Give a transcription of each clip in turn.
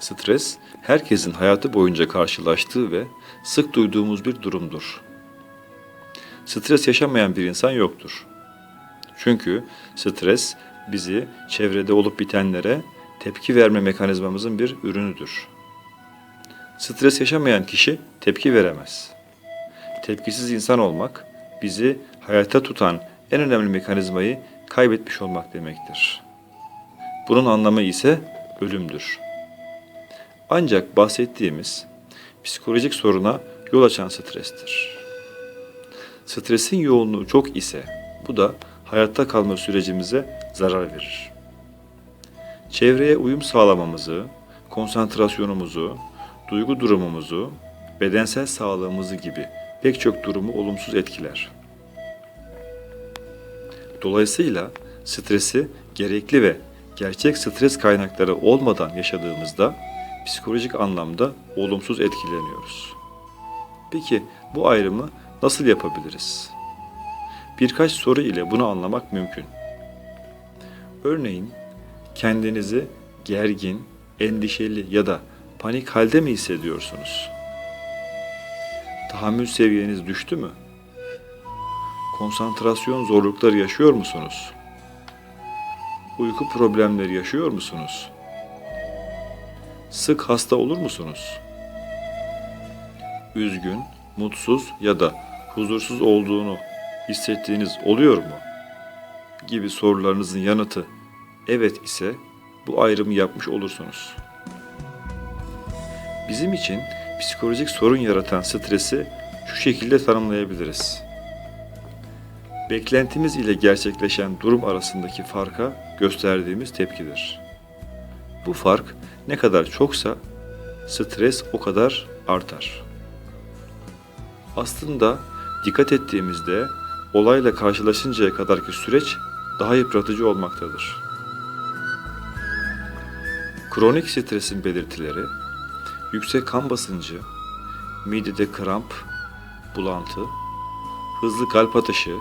Stres, herkesin hayatı boyunca karşılaştığı ve sık duyduğumuz bir durumdur. Stres yaşamayan bir insan yoktur. Çünkü stres bizi çevrede olup bitenlere tepki verme mekanizmamızın bir ürünüdür. Stres yaşamayan kişi tepki veremez. Tepkisiz insan olmak bizi hayatta tutan en önemli mekanizmayı kaybetmiş olmak demektir. Bunun anlamı ise ölümdür. Ancak bahsettiğimiz psikolojik soruna yol açan strestir. Stresin yoğunluğu çok ise bu da hayatta kalma sürecimize zarar verir. Çevreye uyum sağlamamızı, konsantrasyonumuzu, duygu durumumuzu, bedensel sağlığımızı gibi pek çok durumu olumsuz etkiler. Dolayısıyla stresi gerekli ve gerçek stres kaynakları olmadan yaşadığımızda psikolojik anlamda olumsuz etkileniyoruz. Peki bu ayrımı nasıl yapabiliriz? Birkaç soru ile bunu anlamak mümkün. Örneğin kendinizi gergin, endişeli ya da panik halde mi hissediyorsunuz? Tahammül seviyeniz düştü mü? Konsantrasyon zorlukları yaşıyor musunuz? Uyku problemleri yaşıyor musunuz? Sık hasta olur musunuz? Üzgün, mutsuz ya da huzursuz olduğunu hissettiğiniz oluyor mu? Gibi sorularınızın yanıtı evet ise bu ayrımı yapmış olursunuz. Bizim için psikolojik sorun yaratan stresi şu şekilde tanımlayabiliriz. Beklentimiz ile gerçekleşen durum arasındaki farka gösterdiğimiz tepkidir. Bu fark ne kadar çoksa stres o kadar artar. Aslında dikkat ettiğimizde olayla karşılaşıncaya kadarki süreç daha yıpratıcı olmaktadır. Kronik stresin belirtileri yüksek kan basıncı, midede kramp, bulantı, hızlı kalp atışı,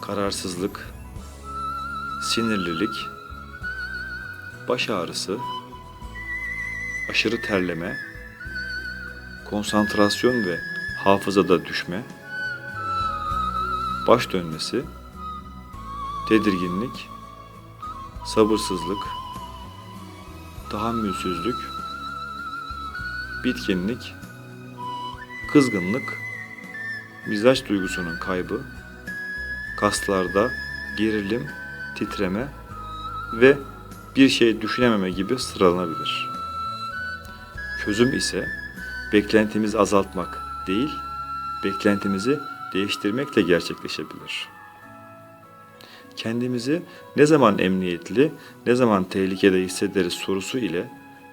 kararsızlık, sinirlilik, baş ağrısı, aşırı terleme, konsantrasyon ve hafızada düşme, baş dönmesi, tedirginlik, sabırsızlık, tahammülsüzlük, bitkinlik, kızgınlık, mizaç duygusunun kaybı, kaslarda gerilim, titreme ve bir şey düşünememe gibi sıralanabilir. Çözüm ise beklentimizi azaltmak değil, beklentimizi değiştirmekle gerçekleşebilir. Kendimizi ne zaman emniyetli, ne zaman tehlikede hissederiz sorusu ile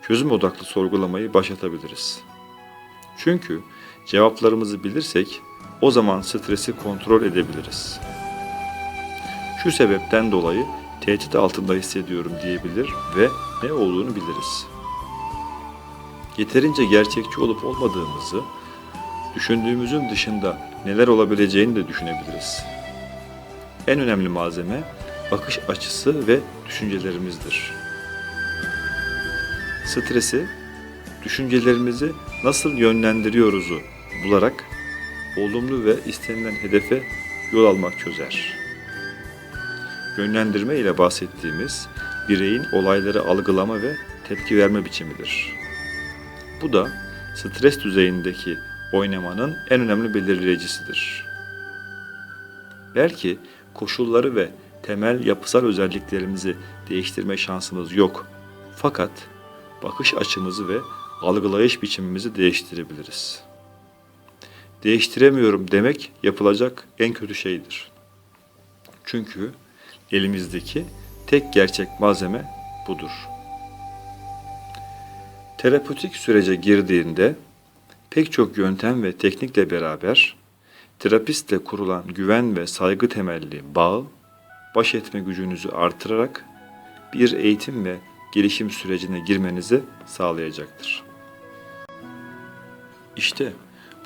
çözüm odaklı sorgulamayı başlatabiliriz. Çünkü cevaplarımızı bilirsek o zaman stresi kontrol edebiliriz. Şu sebepten dolayı tehdit altında hissediyorum diyebilir ve ne olduğunu biliriz. Yeterince gerçekçi olup olmadığımızı, düşündüğümüzün dışında neler olabileceğini de düşünebiliriz. En önemli malzeme bakış açısı ve düşüncelerimizdir. Stresi, düşüncelerimizi nasıl yönlendiriyoruzu bularak olumlu ve istenilen hedefe yol almak çözer. Yönlendirme ile bahsettiğimiz bireyin olayları algılama ve tepki verme biçimidir. Bu da stres düzeyindeki oynamanın en önemli belirleyicisidir. Belki koşulları ve temel yapısal özelliklerimizi değiştirme şansımız yok. Fakat bakış açımızı ve algılayış biçimimizi değiştirebiliriz. Değiştiremiyorum demek yapılacak en kötü şeydir. Çünkü elimizdeki tek gerçek malzeme budur. Terapötik sürece girdiğinde pek çok yöntem ve teknikle beraber terapistle kurulan güven ve saygı temelli bağ baş etme gücünüzü artırarak bir eğitim ve gelişim sürecine girmenizi sağlayacaktır. İşte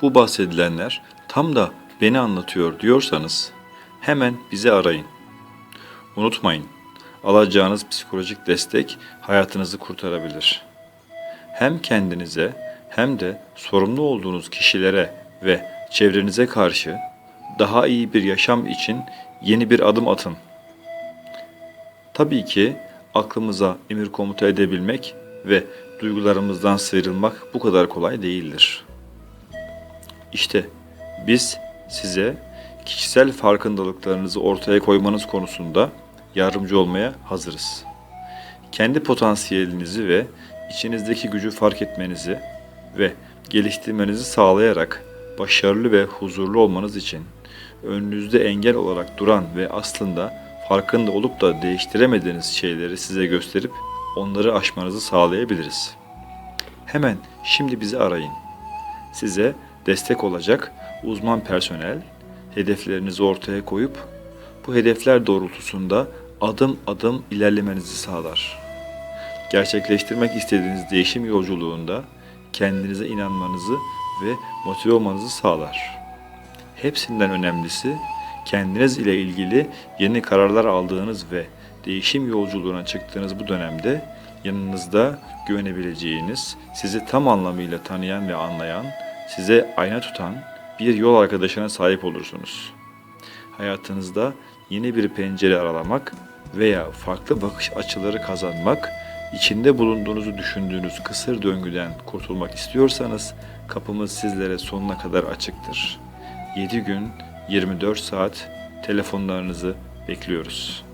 bu bahsedilenler tam da beni anlatıyor diyorsanız hemen bizi arayın. Unutmayın, alacağınız psikolojik destek hayatınızı kurtarabilir. hem kendinize hem de sorumlu olduğunuz kişilere ve çevrenize karşı daha iyi bir yaşam için yeni bir adım atın. Tabii ki aklımıza emir komuta edebilmek ve duygularımızdan sıyrılmak bu kadar kolay değildir. İşte biz size kişisel farkındalıklarınızı ortaya koymanız konusunda yardımcı olmaya hazırız. Kendi potansiyelinizi ve içinizdeki gücü fark etmenizi ve geliştirmenizi sağlayarak başarılı ve huzurlu olmanız için önünüzde engel olarak duran ve aslında farkında olup da değiştiremediğiniz şeyleri size gösterip onları aşmanızı sağlayabiliriz. Hemen şimdi bizi arayın. Size destek olacak uzman personel hedeflerinizi ortaya koyup bu hedefler doğrultusunda adım adım ilerlemenizi sağlar. Gerçekleştirmek istediğiniz değişim yolculuğunda kendinize inanmanızı ve motive olmanızı sağlar. Hepsinden önemlisi kendiniz ile ilgili yeni kararlar aldığınız ve değişim yolculuğuna çıktığınız bu dönemde yanınızda güvenebileceğiniz, sizi tam anlamıyla tanıyan ve anlayan, size ayna tutan bir yol arkadaşına sahip olursunuz. Hayatınızda yeni bir pencere aralamak veya farklı bakış açıları kazanmak, içinde bulunduğunuzu düşündüğünüz kısır döngüden kurtulmak istiyorsanız kapımız sizlere sonuna kadar açıktır. 7 gün 24 saat telefonlarınızı bekliyoruz.